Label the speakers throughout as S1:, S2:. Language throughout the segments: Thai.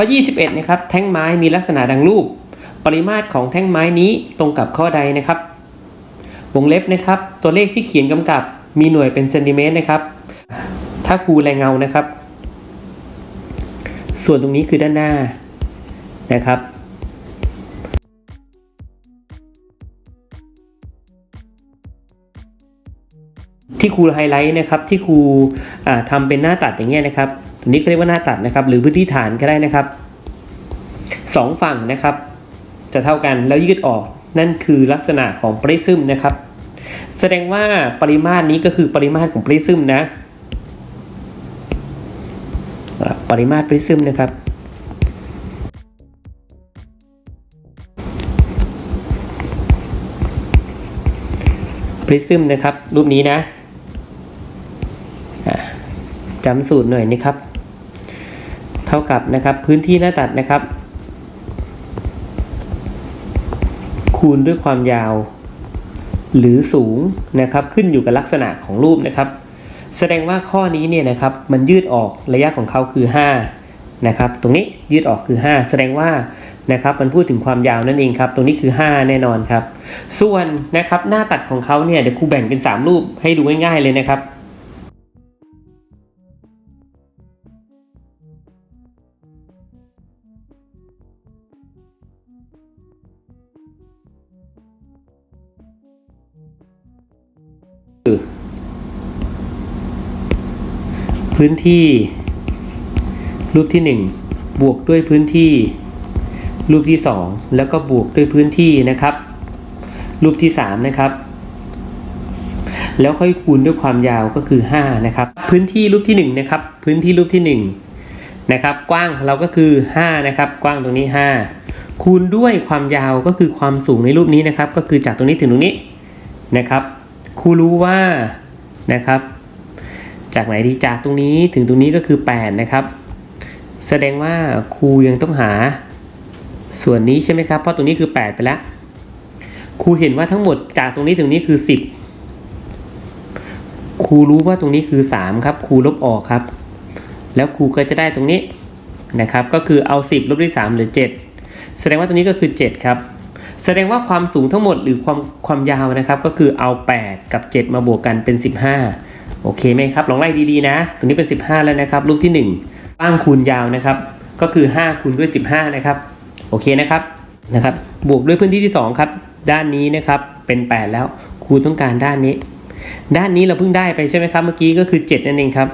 S1: ข้อ 21นะครับแท่งไม้มีลักษณะดังรูป ปริมาตรของแท่งไม้นี้ตรงกับข้อใดนะครับ วงเล็บนะครับ ตัวเลขที่เขียนกำกับมีหน่วยเป็นเซนติเมตรนะครับ ถ้าคูแรงเงานะครับ ส่วนตรงนี้คือด้านหน้านะครับที่ครูไฮไลท์นะครับที่ครูอ่าทำเป็นหน้าตัดอย่างเงี้ยนะครับ ตัวนี้เรียกว่าหน้าตัดนะครับ หรือพื้นที่ฐานก็ได้นะครับสองฝั่งนะครับ จะเท่ากันแล้วยืดออก นั่นคือลักษณะของปริซึมนะครับ แสดงว่าปริมาตรนี้ก็คือปริมาตรของปริซึมนะ ปริมาตรปริซึมนะครับปริซึมนะครับ รูปนี้นะ จำสูตรหน่อยนะครับ เท่ากับนะครับพื้นที่หน้าตัดนะครับ คูณด้วยความยาว หรือสูงนะครับขึ้นอยู่กับลักษณะของรูปนะครับ แสดงว่าข้อนี้เนี่ยนะครับมันยืดออกระยะของเขาคือ 5 นะครับ ตรงนี้ยืดออกคือ 5 แสดงว่านะครับมันพูดถึงความยาวนั่นเองครับ ตรงนี้คือ 5 แน่นอนครับ ส่วนนะครับหน้าตัดของเขาเนี่ยเดี๋ยวครูแบ่งเป็น 3 รูปให้ดูง่ายๆเลยนะครับ พื้นที่ รูปที่ 1 บวกด้วยพื้นที่ รูปที่ 2 แล้วก็บวกด้วยพื้นที่นะครับ รูปที่ 3 นะครับ แล้วค่อยคูณด้วยความยาวก็คือ 5 นะครับ พื้นที่รูปที่ 1 นะครับ พื้นที่รูปที่ 1 นะครับ กว้างเราก็คือ 5 นะครับ กว้างตรงนี้ 5 คูณด้วยความยาวก็คือความสูงในรูปนี้นะครับ ก็คือจากตรงนี้ถึงตรงนี้นะครับครูรู้ว่านะครับ จากไหนดีจากตรงนี้ถึงตรงนี้ก็คือ 8 นะครับ แสดงว่าครูยังต้องหา ส่วนนี้ใช่ไหมครับ เพราะตรงนี้คือ 8 ไปแล้วครูเห็นว่าทั้งหมดจากตรงนี้ถึงนี้คือ 10ครูรู้ว่าตรงนี้คือ 3 ครับครูลบออกครับ แล้วครูก็จะได้ตรงนี้นะครับ ก็คือเอา 10 ลบด้วย3เหรือ 7 แสดงว่าตรงนี้ก็คือ 7 ครับ แสดงว่าความสูงทั้งหมดหรือความความยาวนะครับ ก็คือเอา 8 กับ 7 มาบวกกันเป็น 15 โอเคไหมครับ ลองไล่ดีๆนะ ตรงนี้เป็น 15 แล้วนะครับ รูปที่1ตั้งคูณยาวนะครับ ก็คือ 5 คูณด้วย 15 นะครับ โอเคนะครับ นะครับ บวกด้วยพื้นที่ที่ 2 ครับ ด้านนี้นะครับเป็น 8 แล้วครูต้องการด้านนี้ ด้านนี้เราเพิ่งได้ไปใช่ไหมครับ เมื่อกี้ก็คือ 7 นั่นเองครับ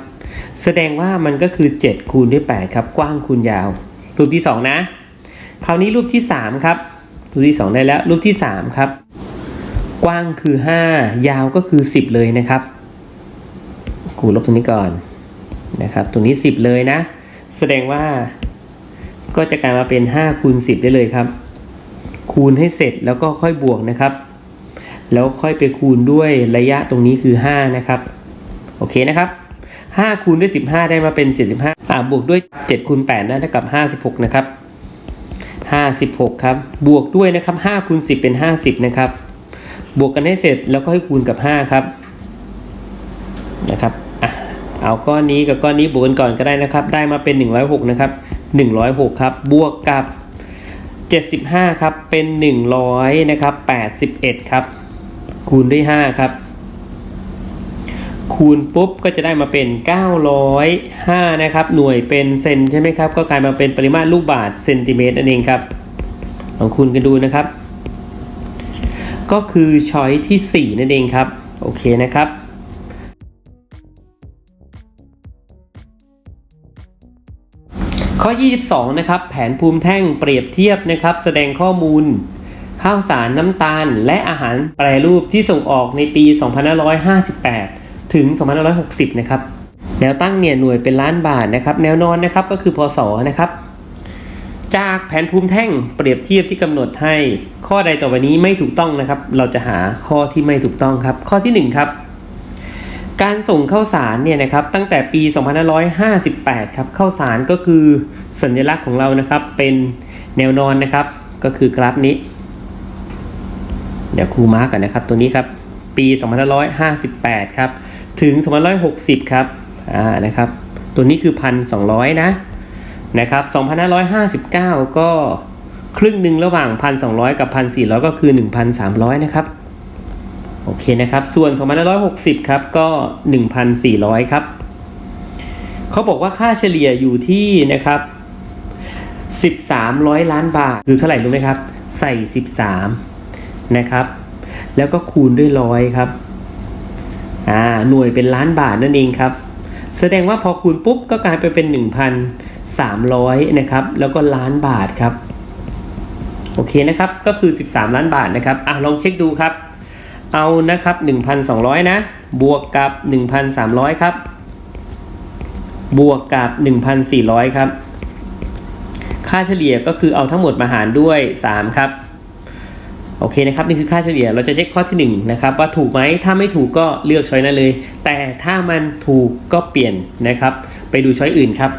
S1: แสดงว่ามันก็คือ 7 คูณด้วย 8 ครับ กว้างคูณยาว รูปที่ 2 นะ คราวนี้รูปที่ 3 ครับ รูปที่ 2 ได้แล้ว รูปที่ 3 ครับ กว้างคือ 5 ยาวก็คือ 10 เลยนะครับ ครูลบตรงนี้ก่อนนะครับตรงนี้ 10 เลยนะ แสดงว่าก็จะกลายมาเป็น5คูณ10 ได้เลยครับ คูณให้เสร็จแล้วก็ค่อยบวกนะครับ แล้วค่อยไปคูณด้วยระยะตรงนี้คือ 5 นะครับ โอเคนะครับ5คูณด้วย 15 ได้มาเป็น 75อ่าบวกด้วย7คูณ8ได้เท่ากับ 56 นะครับ 56 ครับ บวกด้วยนะครับ5คูณ10 เป็น 50 นะครับ บวกกันให้เสร็จแล้วก็ให้คูณกับ 5 ครับ นะครับ เอาก้อนนี้กับก้อนนี้บวกกันก่อนก็ได้นะครับ ได้มาเป็น 106 นะครับ 106 ครับ บวกกับ 75 ครับ เป็น 100 นะครับ 81 ครับ คูณด้วย 5 ครับ คูณปุ๊บก็จะได้มาเป็น 905 นะครับ หน่วยเป็นเซนใช่ไหมครับ ก็กลายมาเป็นปริมาตรลูกบาศก์เซนติเมตรนั่นเองครับ ลองคูณกันดูนะครับ ก็คือช้อยที่ 4 นั่นเองครับ โอเคนะครับ ข้อ 22 นะครับ แผนภูมิแท่งเปรียบเทียบนะครับ แสดงข้อมูล ข้าวสารน้ำตาล และอาหารแปรรูปที่ส่งออกในปี 2558 ถึง 2560 นะครับ แนวตั้งเนี่ยหน่วยเป็นล้านบาทนะครับ แนวนอนนะครับก็คือพศนะครับ จากแผนภูมิแท่งเปรียบเทียบที่กำหนดให้ ข้อใดต่อไปนี้ไม่ถูกต้องนะครับ เราจะหาข้อที่ไม่ถูกต้องครับ ข้อที่ 1 ครับ การส่งข้าวสารเนี่ยนะครับตั้งแต่ปี 2558 ครับข้าวสารก็คือสัญลักษณ์ของเรานะครับเป็นแนวนอนนะครับ ก็คือกราฟนี้ เดี๋ยวครูมาร์กก่อนนะครับตัวนี้ครับปี 2558 ครับถึง 2560 ครับอ่านะครับตัวนี้คือ 1,200 นะนะครับ2559 ก็ครึ่งหนึ่งระหว่าง 1,200 กับ 1,400 ก็คือ 1,300 นะครับ โอเคนะครับ ส่วน 2560 ครับ ก็ 1,400 ครับ เขาบอกว่าค่าเฉลี่ยอยู่ที่นะครับ 1300 ล้านบาทคือเท่าไหร่รู้ไหมครับ ใส่ 13 นะครับ แล้วก็คูณด้วยร้อยครับ อ่า หน่วยเป็นล้านบาทนั่นเองครับ แสดงว่าพอคูณปุ๊บก็กลายไปเป็น 1,300 นะครับ แล้วก็ล้านบาทครับ โอเคนะครับ ก็คือ 13 ล้านบาทนะครับ อะลองเช็คดูครับ เอานะครับ 1,200 นะ บวกกับ 1,300 ครับ บวกกับ 1,400 ครับ ค่าเฉลี่ยก็คือเอาทั้งหมดมาหารด้วย 3 ครับ โอเคนะครับ นี่คือค่าเฉลี่ยเราจะเช็คข้อที่1นะครับว่าถูกไหมถ้าไม่ถูกก็เลือกช้อยนั้นเลย แต่ถ้ามันถูกก็เปลี่ยนนะครับ ไปดูช้อยอื่นครับ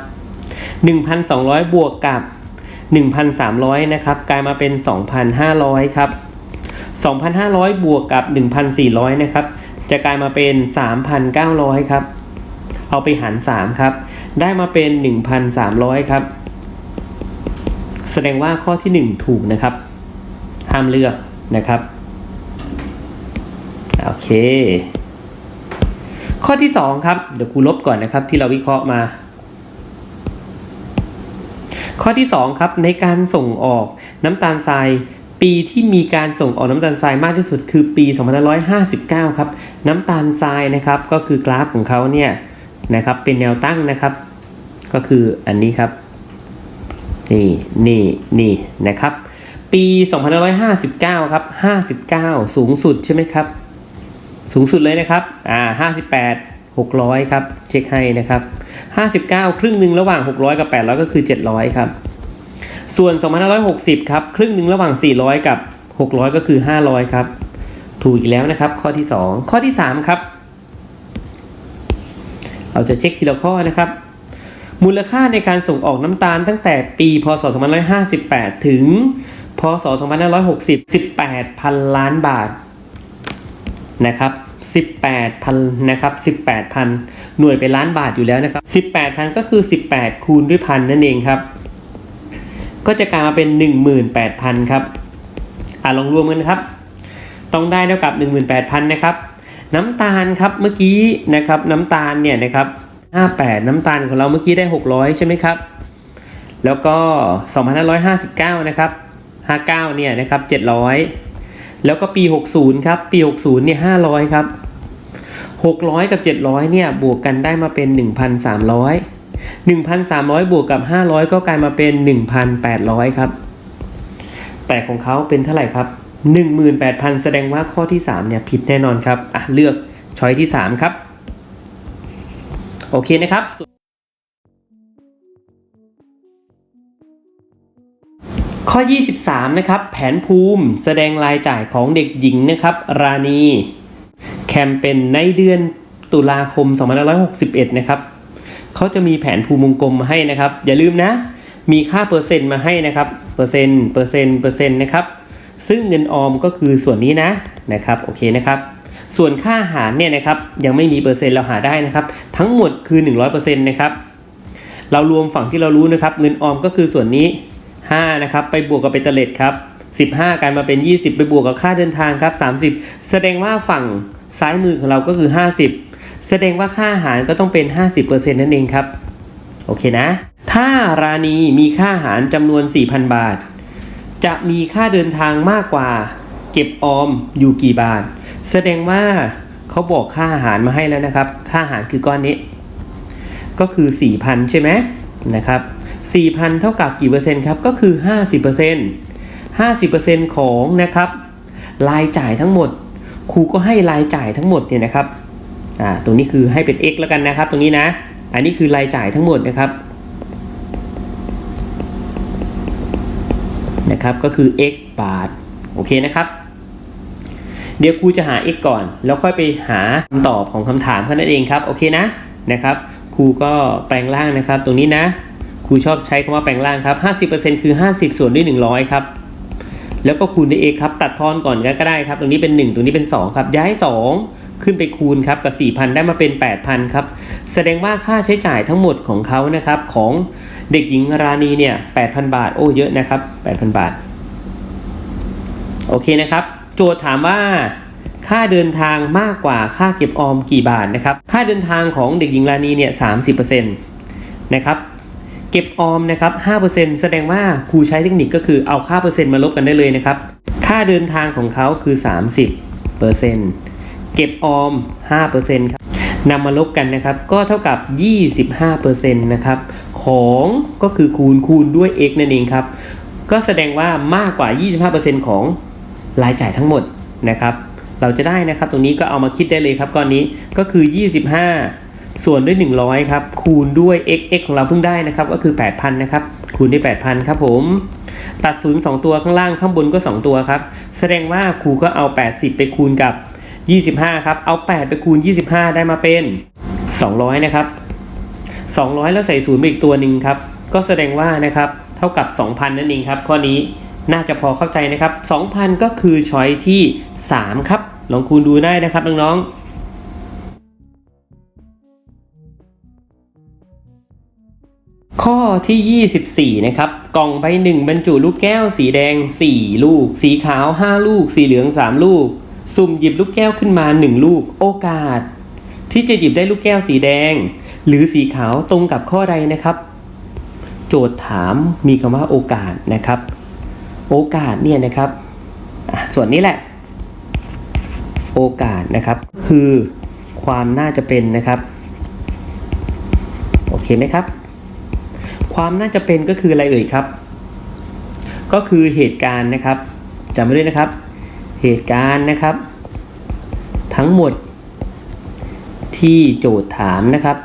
S1: 1,200 บวกกับ 1,300 นะครับ กลายมาเป็น 2,500 ครับ 2,500 บวกกับ 1,400 นะครับ จะกลายมาเป็น 3,900 ครับ เอาไปหาร 3 ครับ ได้มาเป็น 1,300 ครับ แสดงว่าข้อที่ 1 ถูกนะครับ ห้ามเลือกนะครับ โอเค ข้อที่ 2 ครับ เดี๋ยวครูลบก่อนนะครับ ที่เราวิเคราะห์มาข้อที่ 2 ครับ ในการส่งออกน้ำตาลทราย ปีที่มีการส่งออกน้ำตาลทรายมากที่สุดคือปี 2559 ครับ น้ำตาลทรายนะครับก็คือกราฟของเขาเนี่ยนะครับเป็นแนวตั้งนะครับ ก็คืออันนี้ครับ นี่นี่นี่นะครับ ปี 2559 ครับ 59 สูงสุดใช่ไหมครับ สูงสุดเลยนะครับอ่า58 600 ครับ เช็คให้นะครับ 59 ครึ่งหนึ่งระหว่าง 600 กับ 800 ก็คือ 700 ครับ ส่วน 2560 ครับ ครึ่งหนึ่งระหว่าง 400 กับ 600 ก็คือ 500 ครับ ถูกอีกแล้วนะครับ ข้อที่ 2 ข้อที่ 3 ครับ เราจะเช็คทีละข้อนะครับ มูลค่าในการส่งออกน้ำตาลตั้งแต่ปี พศ 2558 ถึง พศ 2560 18พันล้านบาทนะครับ18พันนะครับ18พันหน่วยเป็นล้านบาทอยู่แล้วนะครับ18พันก็คือ 18 คูณด้วยพันนั่นเองครับ ก็จะกลายมาเป็น 18,000ครับอ่าลองรวมกันครับ ต้องได้เท่ากับ 18,000นะครับน้ำตาลครับเมื่อกี้นะครับน้ำตาลเนี่ยนะครับ58 น้ำตาลของเราเมื่อกี้ได้ 600 ใช่ไหมครับ แล้วก็ 2559 นะครับ 59 เนี่ยนะครับ 700 แล้วก็ปี 60 ครับ ปี 60 เนี่ย 500 ครับ 600 กับ 700 เนี่ย บวกกันได้มาเป็น 1,300 1,300 บวกกับ 500 ก็กลายมาเป็น 1,800 ครับ แต่ของเขาเป็นเท่าไหร่ครับ 18,000 แสดงว่าข้อที่ 3 เนี่ยผิดแน่นอนครับ อะ เลือกช้อยที่ 3 ครับ โอเคนะครับ ข้อ 23 นะครับ แผนภูมิแสดงรายจ่ายของเด็กหญิงนะครับ ราณี แคมเปญในเดือนตุลาคม 2561 นะครับ เขาจะมีแผนภูมิวงกลมมาให้นะครับ อย่าลืมนะ มีค่าเปอร์เซ็นต์มาให้นะครับ เปอร์เซ็นต์เปอร์เซ็นต์เปอร์เซ็นต์นะครับ ซึ่งเงินออมก็คือส่วนนี้นะนะครับโอเคนะครับ ส่วนค่าหารเนี่ยนะครับยังไม่มีเปอร์เซ็นต์เราหาได้นะครับ ทั้งหมดคือ 100%นะครับเรารวมฝั่งที่เรารู้นะครับ เงินออมก็คือส่วนนี้5นะครับไปบวกกับเบตเตอร์เลตครับ15กลายมาเป็น 20 ไปบวกกับค่าเดินทางครับ30 แสดงว่าฝั่งซ้ายมือของเราก็คือ 50 แสดงว่าค่าอาหารก็ต้องเป็น 50%นั่นเองครับ โอเคนะ ถ้าราณีมีค่าอาหารจำนวน 4,000 บาท จะมีค่าเดินทางมากกว่า เก็บออมอยู่กี่บาท แสดงว่าเขาบอกค่าอาหารมาให้แล้วนะครับ ค่าอาหารคือก้อนนี้ ก็คือ 4,000 ใช่ไหมนะครับ 4,000 เท่ากับกี่เปอร์เซ็นต์ครับ ก็คือ 50% 50%ของนะครับ รายจ่ายทั้งหมด ครูก็ให้รายจ่ายทั้งหมดเนี่ยนะครับ อ่าตรงนี้คือให้เป็น x แล้วกันนะครับ ตรงนี้นะ อันนี้คือรายจ่ายทั้งหมดนะครับนะครับก็คือ x บาทโอเคนะครับเดี๋ยวครูจะหา x ก่อน แล้วค่อยไปหาคำตอบของคำถามแค่นั้นเองครับโอเคนะนะครับครูก็แปลงร่างนะครับ ตรงนี้นะครูชอบใช้คำว่าแปลงร่างครับ 50%คือ 50 ส่วนด้วย 100 ครับ แล้วก็คูณด้วย x ครับ ตัดทอนก่อนก็ได้ครับ ตรงนี้เป็น 1 ตรงนี้เป็น 2 ครับ ย้าย 2 ขึ้นไปคูณครับกับ 4,000 ได้มาเป็น 8,000 ครับ แสดงว่าค่าใช้จ่ายทั้งหมดของเขานะครับของเด็กหญิงราณีเนี่ย 8,000 บาท โอ้เยอะนะครับ 8,000 บาท โอเคนะครับ โจทย์ถามว่าค่าเดินทางมากกว่าค่าเก็บออมกี่บาทนะครับ ค่าเดินทางของเด็กหญิงราณีเนี่ย 30%นะครับเก็บออมนะครับ 5%แสดงว่าครูใช้เทคนิคก็คือเอาค่าเปอร์เซ็นต์มาลบกันได้เลยนะครับ ค่าเดินทางของเขาคือ 30%เเก็บออม 5%ครับนำมาลบกันนะครับ ก็เท่ากับ 25%นะครับ ของก็คือคูณคูณด้วย x นั่นเองครับ ก็แสดงว่ามากกว่า 25%ของรายจ่ายทั้งหมดนะครับ เราจะได้นะครับ ตรงนี้ก็เอามาคิดได้เลยครับก้อนนี้ก็คือ 25 ส่วนด้วย 100 ครับ คูณด้วย x x ของเราเพิ่งได้นะครับ ก็คือ 8,000 นะครับ คูณด้วย 8,000 ครับผมตัด0 2ตัวข้างล่างข้างบนก็ 2 ตัวครับ แสดงว่าครูก็เอา 80 ไปคูณกับ 25 ครับ เอา 8 ไปคูณ 25 ได้มาเป็น 200 นะครับ 200 แล้วใส่ศูนย์ไปอีกตัวหนึ่งครับ ก็แสดงว่านะครับ เท่ากับ 2,000 นั่นเองครับ ข้อนี้น่าจะพอเข้าใจนะครับ 2,000 ก็คือช้อยที่ 3 ครับ ลองคูณดูได้นะครับน้องๆข้อที่ 24 นะครับ กล่องใบหนึ่งบรรจุลูกแก้วสีแดง 4 ลูก สีขาว 5 ลูก สีเหลือง 3 ลูก สุ่มหยิบลูกแก้วขึ้นมา1ลูก โอกาส ที่จะหยิบได้ลูกแก้วสีแดง หรือสีขาวตรงกับข้อใดนะครับ โจทย์ถามมีคำว่าโอกาสนะครับ โอกาสเนี่ยนะครับ ส่วนนี้แหละ โอกาสนะครับคือความน่าจะเป็นนะครับ โอเคไหมครับ ความน่าจะเป็นก็คืออะไรเอ่ยครับ ก็คือเหตุการณ์นะครับจำไว้ด้วยนะครับ เหตุการณ์นะครับ ทั้งหมดที่โจทย์ถามนะครับ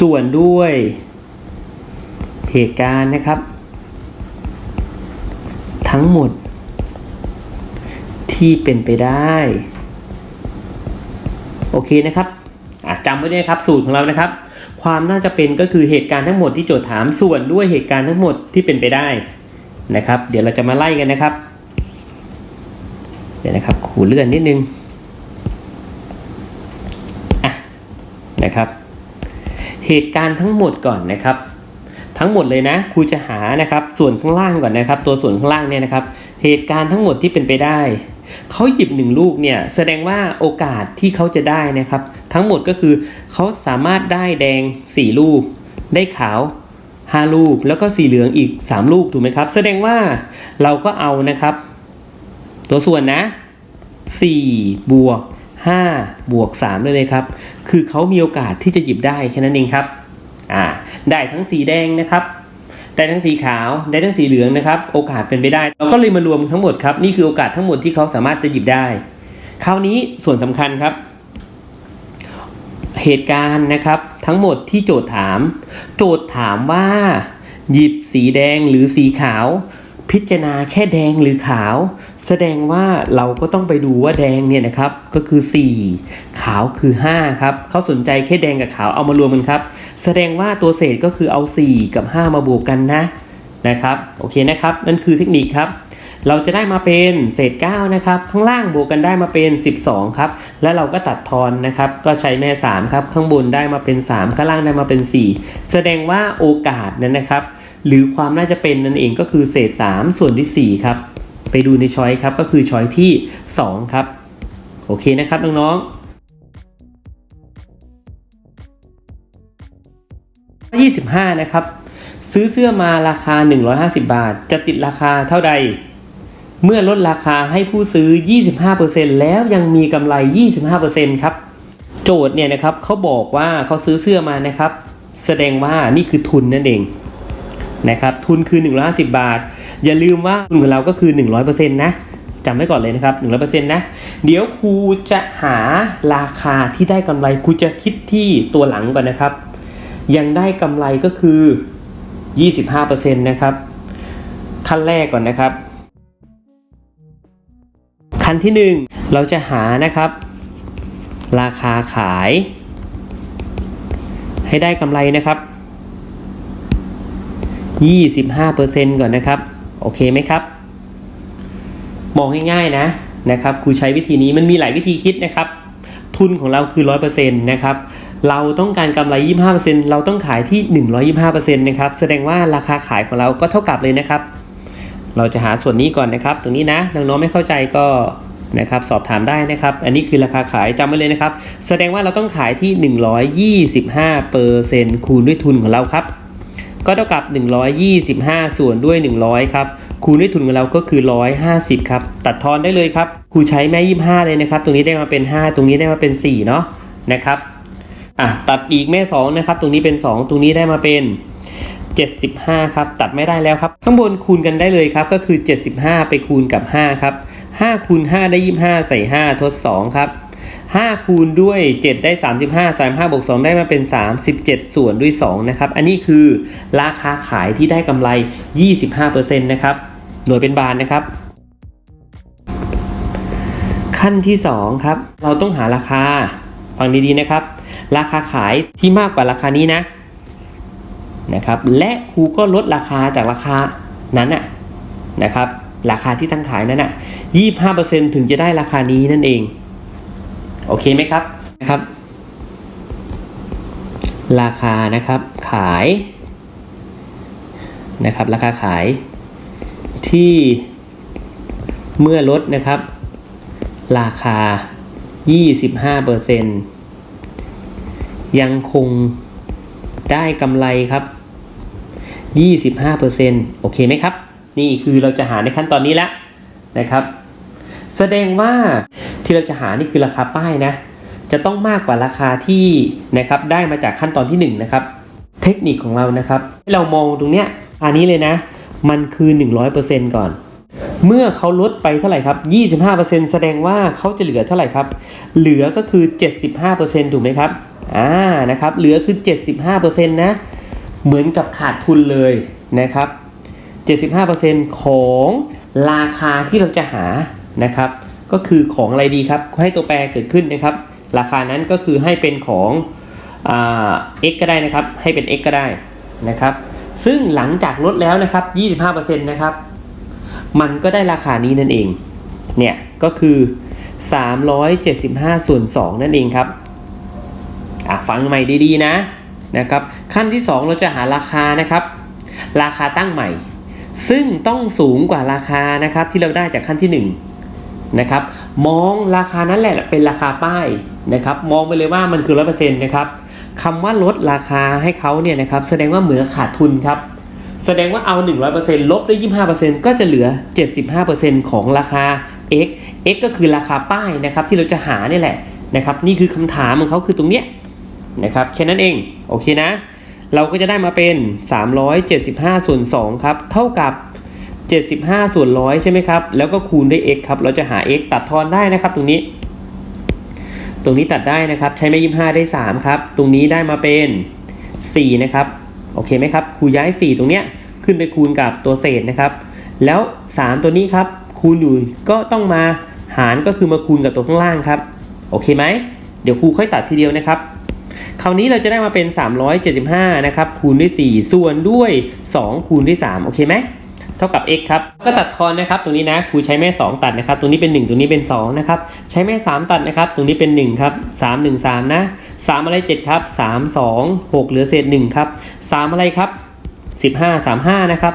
S1: ส่วนด้วยเหตุการณ์นะครับ ทั้งหมด ที่เป็นไปได้ โอเคนะครับจำไว้ด้วยครับสูตรของเรานะครับ ความน่าจะเป็นก็คือเหตุการณ์ทั้งหมดที่โจทย์ถามส่วนด้วยเหตุการณ์ทั้งหมดที่เป็นไปได้ นะครับ เดี๋ยวเราจะมาไล่กันนะครับ เดี๋ยวนะครับขูเลื่อนนิดนึงอะนะครับ เหตุการณ์ทั้งหมดก่อนนะครับ ทั้งหมดเลยนะครูจะหานะครับ ส่วนข้างล่างก่อนนะครับ ตัวส่วนข้างล่างเนี่ยนะครับ เหตุการณ์ทั้งหมดที่เป็นไปได้เขาหยิบหนึ่งลูกเนี่ยแสดงว่าโอกาสที่เขาจะได้นะครับ ทั้งหมดก็คือเขาสามารถได้แดง 4 ลูก ได้ขาว 5 ลูก แล้วก็สีเหลืองอีก 3 ลูกถูกไหมครับ แสดงว่าเราก็เอานะครับ ตัวส่วนนะ 4 บวก 5 บวก3เลยเลยครับ คือเขามีโอกาสที่จะหยิบได้แค่นั้นเองครับอ่าได้ทั้งสีแดงนะครับได้ทั้งสีขาวได้ทั้งสีเหลืองนะครับ โอกาสเป็นไปได้ เราก็เลยมารวมทั้งหมดครับ นี่คือโอกาสทั้งหมดที่เขาสามารถจะหยิบได้ คราวนี้ส่วนสำคัญครับ เหตุการณ์นะครับ ทั้งหมดที่โจทย์ถาม โจทย์ถามว่า หยิบสีแดงหรือสีขาว พิจารณาแค่แดงหรือขาว แสดงว่าเราก็ต้องไปดูว่าแดงเนี่ยนะครับก็คือ 4 ขาวคือ 5 ครับเขาสนใจแค่แดงกับขาวเอามารวมกันครับ แสดงว่าตัวเศษก็คือเอา 4 กับ 5 มาบวกกันนะนะครับโอเคนะครับนั่นคือเทคนิคครับ เราจะได้มาเป็นเศษ 9 นะครับ ข้างล่างบวกกันได้มาเป็น 12 ครับ แล้วเราก็ตัดทอนนะครับ ก็ใช้แม่ 3 ครับ ข้างบนได้มาเป็น 3 ข้างล่างได้มาเป็น 4 แสดงว่าโอกาสนั้นนะครับ หรือความน่าจะเป็นนั่นเองก็คือเศษ 3 ส่วนที่ 4 ครับ ไปดูในช้อยครับ ก็คือช้อยที่ 2 ครับ โอเคนะครับน้องๆ25 นะครับ ซื้อเสื้อมาราคา 150 บาท จะติดราคาเท่าใด เมื่อลดราคาให้ผู้ซื้อ 25%แล้วยังมีกำไร 25%ครับ โจทย์เนี่ยนะครับเขาบอกว่าเขาซื้อเสื้อมานะครับ แสดงว่านี่คือทุนนั่นเองนะครับ ทุนคือ 150 บาท อย่าลืมว่าทุนของเราก็คือ 100%นะจำไว้ก่อนเลยนะครับ 100%นะ เดี๋ยวครูจะหาราคาที่ได้กำไรครูจะคิดที่ตัวหลังก่อนนะครับ ยังได้กำไรก็คือ 25%นะครับ ขั้นแรกก่อนนะครับ ขั้นที่หนึ่งเราจะหานะครับ ราคาขาย ให้ได้กำไรนะครับ 25%ก่อนนะครับ โอเคไหมครับ มองง่ายๆนะนะครับครูใช้วิธีนี้มันมีหลายวิธีคิดนะครับ ทุนของเราคือ 100%นะครับเราต้องการกำไร 25%เราต้องขายที่ 125%นะครับ แสดงว่าราคาขายของเราก็เท่ากับเลยนะครับ เราจะหาส่วนนี้ก่อนนะครับ ตรงนี้นะน้องๆไม่เข้าใจก็นะครับสอบถามได้นะครับ อันนี้คือราคาขายจำไว้เลยนะครับ แสดงว่าเราต้องขายที่ 125%คูณด้วยทุนของเราครับ ก็เท่ากับ 125 ส่วนด้วย 100 ครับ คูณด้วยทุนของเราก็คือ 150 ครับ ตัดทอนได้เลยครับ ครูใช้แม่ 25 เลยนะครับ ตรงนี้ได้มาเป็น 5 ตรงนี้ได้มาเป็น 4 เนาะนะครับ อะ ตัดอีกแม่ 2 นะครับ ตรงนี้เป็น 2 ตรงนี้ได้มาเป็น 75 ครับ ตัดไม่ได้แล้วครับ ข้างบนคูณกันได้เลยครับ ก็คือ 75 ไปคูณกับ 5 ครับ 5 คูณ 5 ได้ 25 ใส่ 5 ทด 2 ครับ 5 คูณด้วย 7 ได้ 35 35บวก2ได้มาเป็น 37 ส่วนด้วย 2 นะครับ อันนี้คือราคาขายที่ได้กำไร 25%นะครับ หน่วยเป็นบาทนะครับ ขั้นที่ 2 ครับ เราต้องหาราคา ฟังดีๆนะครับ ราคาขายที่มากกว่าราคานี้นะ นะครับและครูก็ลดราคาจากราคานั้นน่ะนะครับราคาที่ตั้งขายนั้นน่ะ25%ถึงจะได้ราคานี้นั่นเองโอเคไหมครับนะครับ ราคานะครับขายนะครับราคาขายที่เมื่อลดนะครับ ราคา 25%ยังคงได้กำไรครับ 25%โอเคไหมครับ นี่คือเราจะหาในขั้นตอนนี้แล้วนะครับ แสดงว่าที่เราจะหานี่คือราคาป้ายนะ จะต้องมากกว่าราคาที่นะครับได้มาจากขั้นตอนที่ 1นงนะครับ เทคนิคของเรานะครับให้เรามองตรงเนี้ยอันนี้เลยนะ มันคือ 100%ก่อน เมื่อเขาลดไปเท่าไหร่ครับ 25%แสดงว่าเขาจะเหลือเท่าไหร่ครับ เหลือก็คือ 75%ถูกไหมครับอ่านะครับ เหลือคือ 75%นะ เหมือนกับขาดทุนเลยนะครับ 75%ของราคาที่เราจะหานะครับ ก็คือของอะไรดีครับ ให้ตัวแปรเกิดขึ้นนะครับ ราคานั้นก็คือให้เป็นของอ x ก็ได้นะครับ ให้เป็น x ก็ได้นะครับ ซึ่งหลังจากลดแล้วนะครับ 25%นะครับ มันก็ได้ราคานี้นั่นเอง เนี่ยก็คือ 375 ส่วน 2 นั่นเองครับ อะฟังใหม่ดีๆนะ นะครับ ขั้นที่ 2 เราจะหาราคานะครับ ราคาตั้งใหม่ ซึ่งต้องสูงกว่าราคานะครับที่เราได้จากขั้นที่ 1 นะครับ มองราคานั้นแหละเป็นราคาป้ายนะครับ มองไปเลยว่ามันคือ100%นต์นะครับคำว่าลดราคาให้เขาเนี่ยนะครับ แสดงว่าเหมือขาดทุนครับ แสดงว่าเอา 100%ลบด้วย25%ก็จะเหลือ 75%ของราคา x x ก็คือราคาป้ายนะครับที่เราจะหานี่แหละนะครับ นี่คือคำถามของเขาคือตรงเนี้ยนะครับแค่นั้นเอง โอเคนะ เราก็จะได้มาเป็น 375 ส่วน 2 ครับ เท่ากับ 75 ส่วน100ใช่ไหมครับ แล้วก็คูณด้วย x ครับ เราจะหา x ตัดทอนได้นะครับ ตรงนี้ ตรงนี้ตัดได้นะครับ ใช้แม่25 ได้ 3 ครับ ตรงนี้ได้มาเป็น 4 นะครับ โอเคไหมครับครูย้าย 4 ตรงเนี้ย ขึ้นไปคูณกับตัวเศษนะครับ แล้ว 3 ตัวนี้ครับ คูณอยู่ก็ต้องมาหารก็คือมาคูณกับตัวข้างล่างครับ โอเคไหม เดี๋ยวครูค่อยตัดทีเดียวนะครับ คราวนี้เราจะได้มาเป็น 375 นะครับ คูณด้วย 4 ส่วนด้วย 2 คูณด้วย 3 โอเคไหม เท่ากับ x ครับ ก็ตัดทอนนะครับ ตรงนี้นะ ครูใช้แม่ 2 ตัดนะครับ ตรงนี้เป็น 1 ตรงนี้เป็น 2 นะครับ ใช้แม่ 3 ตัดนะครับ ตรงนี้เป็น 1 ครับ 3 1 3 นะ 3 อะไร 7 ครับ 3 2 6 เหลือเศษ 1 ครับ 3 อะไรครับ 15 35 นะครับ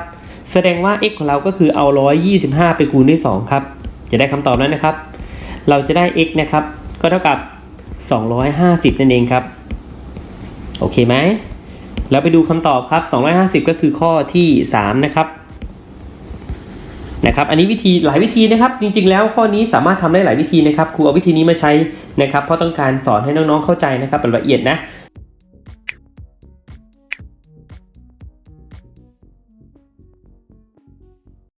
S1: แสดงว่า x ของเราก็คือเอา 125 ไปคูณด้วย 2 ครับ จะได้คำตอบแล้วนะครับ เราจะได้ x นะครับ ก็เท่ากับ 250 นั่นเองครับ โอเคไหมแล้วไปดูคำตอบครับ 250 ก็คือข้อที่ 3 นะครับนะครับ อันนี้วิธีหลายวิธีนะครับ จริงๆ แล้วข้อนี้สามารถทำได้หลายวิธีนะครับ ครูเอาวิธีนี้มาใช้นะครับ เพราะต้องการสอนให้น้องๆ เข้าใจนะครับแบบละเอียดนะ